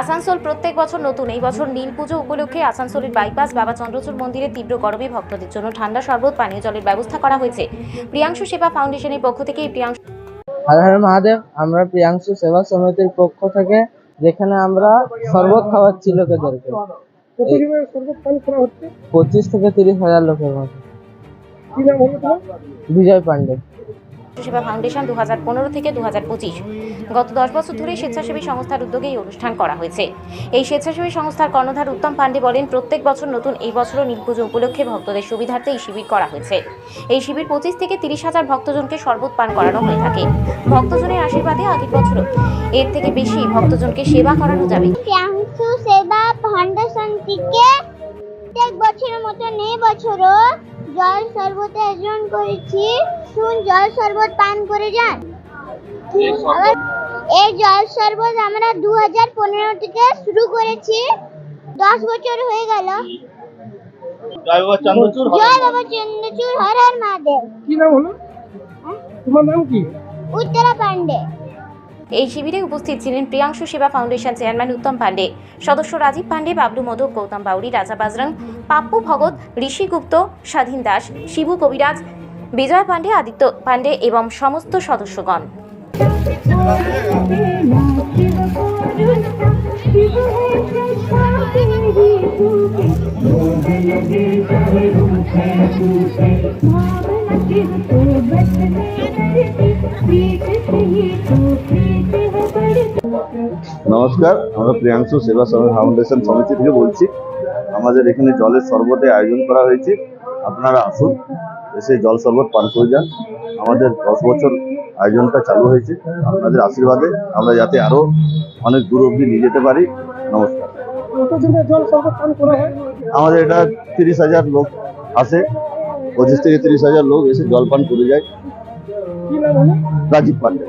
আসানসোল প্রত্যেক বছর নতুন। এই বছর নীল পুজো উপলক্ষে আসানসোলের বাইপাস বাবা চন্দ্রচূড় মন্দিরে তীব্র গরমে ভক্তদের জন্য ঠান্ডা শরবত পানীয় জলের ব্যবস্থা করা হয়েছে। প্রিয়াংশু সেবা ফাউন্ডেশনের পক্ষ থেকে প্রিয়াংশু মহাদেব আমরা প্রিয়াংশু সেবা সমিতির পক্ষ থেকে যেখানে আমরা শরবত খাওয়াচ্ছি লোকেদেরকে। পঁচিশ থেকে তিরিশ হাজার লোকের মতো। কি নাম হলো তোমার? বিজয় পান্ডে সেবা ফাউন্ডেশন দু হাজার পনেরো থেকে দুহাজার পঁচিশ। গত দশ বছর ধরে স্বেচ্ছাসেবী সংস্থার উদ্যোগে এই অনুষ্ঠান করা হয়েছে। এই স্বেচ্ছাসেবী সংস্থার কর্ণধার উত্তম পাণ্ডে বলেন, প্রত্যেক বছর নতুন এই বছরও নীল পুজো উপলক্ষে ভক্তদের সুবিধার্থে এই শিবির করা হয়েছে। এই শিবির পঁচিশ থেকে তিরিশ হাজার ভক্তজনকে শরবত পান করানো হয়ে থাকে। ভক্তজনের আশীর্বাদে আগের বছরও। এর থেকে বেশি ভক্তজনকে সেবা করানো যাবে। সেবা ফাউন্ডেশন থেকে প্রত্যেক বছরের মতন এই বছরও জল শরবত আয়োজন করেছি। শুন জল শরবত পান করে যান। এই জল শরবত আমরা দু হাজার পনেরো থেকে শুরু করেছি। দশ বছর হয়ে গেল। জয় বাবা চন্দ্রচূড় হর হর মহাদেব। কি নাম হলো? তোমার নাম কি? উত্তরা পান্ডে এই শিবিরে উপস্থিত ছিলেন প্রিয়াংশু সেবা ফাউন্ডেশন চেয়ারম্যান উত্তম পান্ডে সদস্য রাজীব পান্ডে বাবলু মধু গৌতম বাউরি রাজা বাজরাং পাপ্পু ভগত ঋষি গুপ্ত স্বাধীন দাস শিবু কবিরাজ বিজয় পাণ্ডে, আদিত্য পাণ্ডে এবং সমস্ত সদস্যগণ। নমস্কার, আমরা প্রিয়াংশু সেবা সমিতি ফাউন্ডেশন সমিতি থেকে বলছি। আমাদের এখানে জলের শরবতে আয়োজন করা হয়েছে। আপনারা আসুন, এসে জল শরবত পান করে যান। আমাদের দশ বছর আয়োজনটা চালু হয়েছে। আপনাদের আশীর্বাদে আমরা যাতে আরও অনেক দূর অবধি নিয়ে যেতে পারি। নমস্কার। আমাদের এটা তিরিশ হাজার লোক আসে। পঁচিশ থেকে তিরিশ হাজার লোক এসে জল পান করে যায়। রাজীব পান্ডে।